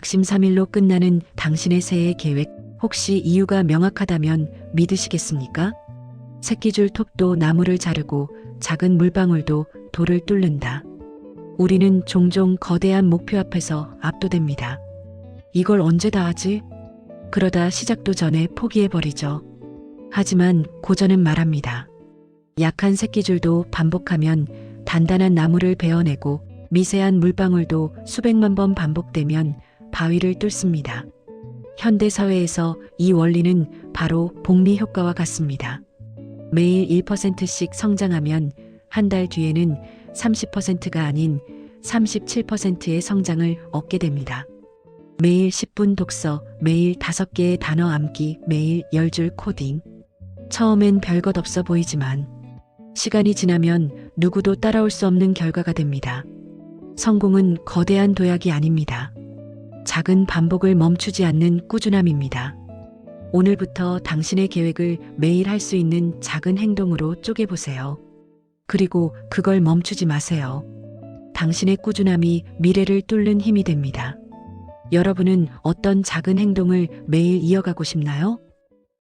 작심삼일로 끝나는 당신의 새해 계획 혹시 이유가 명확하다면 믿으시겠습니까? 새끼줄 톱도 나무를 자르고 작은 물방울도 돌을 뚫는다. 우리는 종종 거대한 목표 앞에서 압도됩니다. 이걸 언제 다 하지? 그러다 시작도 전에 포기해버리죠. 하지만 고전은 말합니다. 약한 새끼줄도 반복하면 단단한 나무를 베어내고 미세한 물방울도 수백만 번 반복되면 바위를 뚫습니다. 현대 사회에서 이 원리는 바로 복리 효과와 같습니다. 매일 1%씩 성장하면 한 달 뒤에는 30%가 아닌 37%의 성장을 얻게 됩니다. 매일 10분 독서, 매일 5개의 단어 암기, 매일 10줄 코딩. 처음엔 별것 없어 보이지만 시간이 지나면 누구도 따라올 수 없는 결과가 됩니다. 성공은 거대한 도약이 아닙니다. 작은 반복을 멈추지 않는 꾸준함입니다. 오늘부터 당신의 계획을 매일 할 수 있는 작은 행동으로 쪼개보세요. 그리고 그걸 멈추지 마세요. 당신의 꾸준함이 미래를 뚫는 힘이 됩니다. 여러분은 어떤 작은 행동을 매일 이어가고 싶나요?